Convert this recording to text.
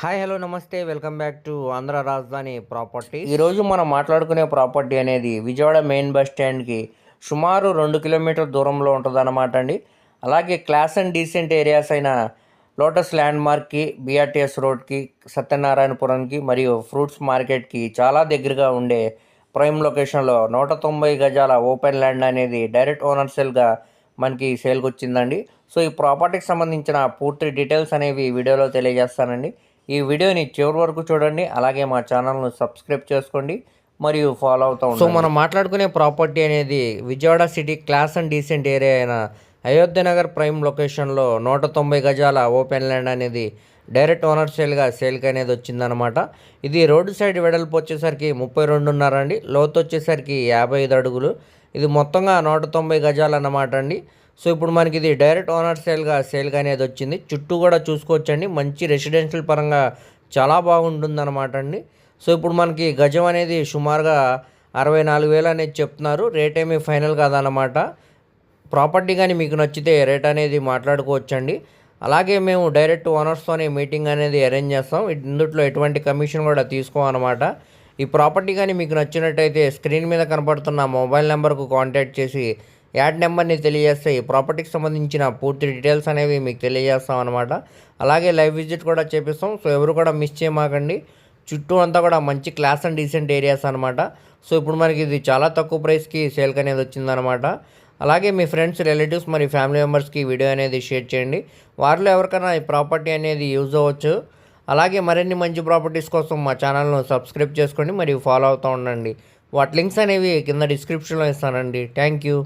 Hi hello namaste. Welcome back to Andhra Rajadhani property ఈరోజు మనం మాట్లాడుకునే ప్రాపర్టీ అనేది విజయవాడ మెయిన్ బస్ స్టాండ్కి సుమారు రెండు కిలోమీటర్ దూరంలో ఉంటుందన్నమాట అండి. అలాగే క్లాస్ అండ్ డీసెంట్ ఏరియాస్ అయిన లోటస్ ల్యాండ్ మార్క్కి బీఆర్టీఎస్ రోడ్కి సత్యనారాయణపురంకి మరియు ఫ్రూట్స్ మార్కెట్కి చాలా దగ్గరగా ఉండే ప్రైమ్ లొకేషన్లో నూట తొంభై గజాల ఓపెన్ ల్యాండ్ అనేది డైరెక్ట్ ఓనర్ సెల్గా మనకి సేల్కి వచ్చిందండి సో ఈ ప్రాపర్టీకి సంబంధించిన పూర్తి డీటెయిల్స్ అనేవి వీడియోలో తెలియజేస్తానండి. ఈ వీడియోని చివరి వరకు చూడండి. అలాగే మా ఛానల్ను సబ్స్క్రైబ్ చేసుకోండి. మరియు ఫాలో అవుతూ సో మనం మాట్లాడుకునే ప్రాపర్టీ అనేది Vijayawada city class and decent area అయిన అయోధ్య నగర్ ప్రైమ్ లొకేషన్లో నూట తొంభై గజాల ఓపెన్ ల్యాండ్ అనేది డైరెక్ట్ ఓనర్ సేల్గా సేల్కి అనేది వచ్చిందనమాట ఇది రోడ్డు సైడ్ వెడల్పు వచ్చేసరికి ముప్పై రెండున్నర అండి. లోతు వచ్చేసరికి యాభై ఐదు అడుగులు. ఇది మొత్తంగా నూట తొంభై గజాలు అన్నమాట అండి. సో ఇప్పుడు మనకి ఇది డైరెక్ట్ ఓనర్ సేల్గా సేల్గా అనేది వచ్చింది. చుట్టూ కూడా చూసుకోవచ్చండి. మంచి రెసిడెన్షియల్ పరంగా చాలా బాగుంటుంది అనమాట అండి. సో ఇప్పుడు మనకి గజం అనేది సుమారుగా అరవై నాలుగు వేలు అనేది చెప్తున్నారు. రేట్ ఏమీ ఫైనల్ కాదన్నమాట. ప్రాపర్టీ కానీ మీకు నచ్చితే రేట్ అనేది మాట్లాడుకోవచ్చండి. అలాగే మేము డైరెక్ట్ ఓనర్స్తోనే మీటింగ్ అనేది అరేంజ్ చేస్తాం. ఇందుట్లో ఎటువంటి కమిషన్ కూడా తీసుకోమన్నమాట ఈ ప్రాపర్టీ కానీ మీకు నచ్చినట్టయితే స్క్రీన్ మీద కనపడుతున్న మొబైల్ నెంబర్కు కాంటాక్ట్ చేసి యాడ్ నెంబర్ని తెలియజేస్తే ఈ ప్రాపర్టీకి సంబంధించిన పూర్తి డీటెయిల్స్ అనేవి మీకు తెలియజేస్తాం అనమాట అలాగే లైవ్ విజిట్ కూడా చేపిస్తాం. సో ఎవరు కూడా మిస్ చేయమాకండి. చుట్టూ అంతా కూడా మంచి క్లాస్ అండ్ డీసెంట్ ఏరియాస్ అనమాట సో ఇప్పుడు మనకి ఇది చాలా తక్కువ ప్రైస్కి సేల్కి అనేది వచ్చిందనమాట అలాగే మీ ఫ్రెండ్స్ రిలేటివ్స్ మరి ఫ్యామిలీ మెంబర్స్కి వీడియో అనేది షేర్ చేయండి. వారిలో ఎవరికైనా ఈ ప్రాపర్టీ అనేది యూజ్ అవ్వచ్చు. అలాగే మరిన్ని మంచి ప్రాపర్టీస్ కోసం మా ఛానల్ను సబ్స్క్రైబ్ చేసుకోండి. మరియు ఫాలో అవుతూ ఉండండి. వాటి లింక్స్ అనేవి కింద డిస్క్రిప్షన్లో ఇస్తానండి. Thank you.